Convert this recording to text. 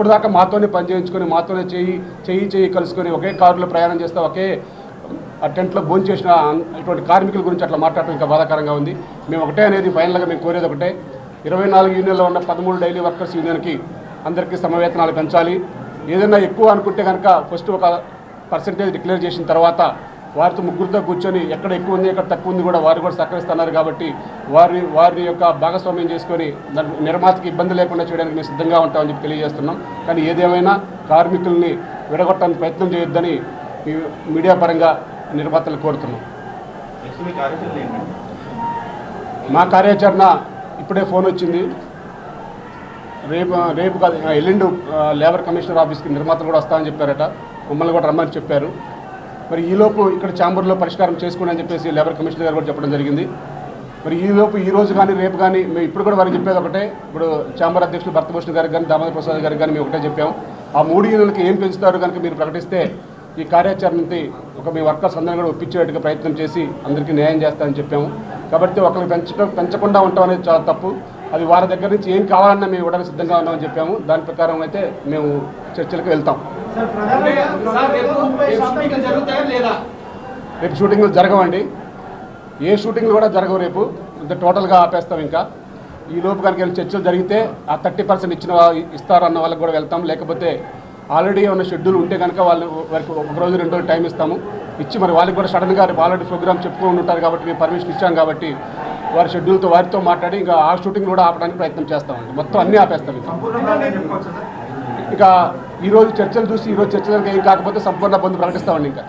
ఇప్పటిదాకా మాతోనే పని చేయించుకొని మాతోనే చేయి చేయి చేయి కలుసుకొని ఒకే కారులో ప్రయాణం చేస్తా ఒకే అటెంట్లో టెంట్లో భోజనం చేసిన ఇటువంటి కార్మికుల గురించి అట్లా మాట్లాడటం ఇంకా బాధాకరంగా ఉంది. మేము ఒకటే అనేది ఫైనల్గా మేము కోరేది ఒకటే. ఇరవై నాలుగు యూనియన్లో ఉన్న పదమూడు డైలీ వర్కర్స్ యూనియన్కి అందరికీ సమవేతనాలు పెంచాలి. ఏదైనా ఎక్కువ అనుకుంటే కనుక ఫస్ట్ ఒక పర్సంటేజ్ డిక్లేర్ చేసిన తర్వాత వారితో ముగ్గురితో కూర్చొని ఎక్కడ ఎక్కువ ఉంది ఎక్కడ తక్కువ ఉంది కూడా వారు కూడా సహకరిస్తున్నారు కాబట్టి వారి వారి యొక్క భాగస్వామ్యం చేసుకొని నిర్మాతకి ఇబ్బంది లేకుండా చేయడానికి మేము సిద్ధంగా ఉంటామని చెప్పి తెలియజేస్తున్నాం. కానీ ఏదేమైనా కార్మికుల్ని విడగొట్టడానికి ప్రయత్నం చేయొద్దని మీడియా పరంగా నిర్మాతలు కోరుతున్నాం. మీ కార్యాచరణ ఇప్పుడే ఫోన్ వచ్చింది. రేపు రేపు కాదు ఎల్లుండి లేబర్ కమిషనర్ ఆఫీస్కి నిర్మాతలు కూడా వస్తామని చెప్పారట. మమ్మల్ని కూడా రమ్మని చెప్పారు. మరి ఈలోపు ఇక్కడ ఛాంబర్లో పరిష్కారం చేసుకోండి అని చెప్పేసి లేబర్ కమిషనర్ గారు కూడా చెప్పడం జరిగింది. మరి ఈలోపు ఈ రోజు కానీ రేపు కానీ మేము ఇప్పుడు కూడా వారికి చెప్పేది ఒకటే. ఇప్పుడు ఛాంబర్ అధ్యక్షులు భరతభూషణ్ గారికి కానీ దామోదర్ ప్రసాద్ గారికి కానీ మేము ఒకటే చెప్పాము. ఆ మూడు యూనియన్లకి ఏం పెంచుతారు కనుక మీరు ప్రకటిస్తే ఈ కార్యాచరణకి ఒక మీ వర్కర్స్ అందరం కూడా ఒప్పించేట్టుగా ప్రయత్నం చేసి అందరికీ న్యాయం చేస్తామని చెప్పాము. కాబట్టి ఒకరికి పెంచడం పెంచకుండా ఉండటం అనేది చాలా తప్పు. అది వారి దగ్గర నుంచి ఏం కావాలన్నా మేము ఇవ్వడానికి సిద్ధంగా ఉన్నామని చెప్పాము. దాని ప్రకారం అయితే మేము చర్చలకు వెళ్తాం. రేపు రేపు షూటింగ్ జరుగుతాయా లేదా? రేపు షూటింగ్లు జరగవండి. ఏ షూటింగ్లు కూడా జరగవు రేపు. ఇంత టోటల్గా ఆపేస్తాం ఇంకా. ఈ లోపు కనుక ఏమైనా చర్చలు జరిగితే ఆ థర్టీ పర్సెంట్ ఇచ్చిన ఇస్తారన్న వాళ్ళకి కూడా వెళ్తాం. లేకపోతే ఆల్రెడీ ఏమైనా షెడ్యూల్ ఉంటే కనుక వాళ్ళు వారికి ఒక రోజు రెండు రోజులు టైం ఇస్తాము. ఇచ్చి మరి వాళ్ళకి కూడా సడన్గా రేపు ఆల్రెడీ ప్రోగ్రామ్ చెప్పుకొని ఉంటారు కాబట్టి మేము పర్మిషన్ ఇచ్చాం కాబట్టి వారి షెడ్యూల్తో వారితో మాట్లాడి ఇంకా ఆ షూటింగ్ కూడా ఆపడానికి ప్రయత్నం చేస్తామండి. మొత్తం అన్నీ ఆపేస్తాం ఇంకా. ఇక ఈరోజు చర్చలు చూసి ఈరోజు చర్చలకు ఏం కాకపోతే సంపూర్ణ బంధు ప్రకటిస్తామండి ఇంకా.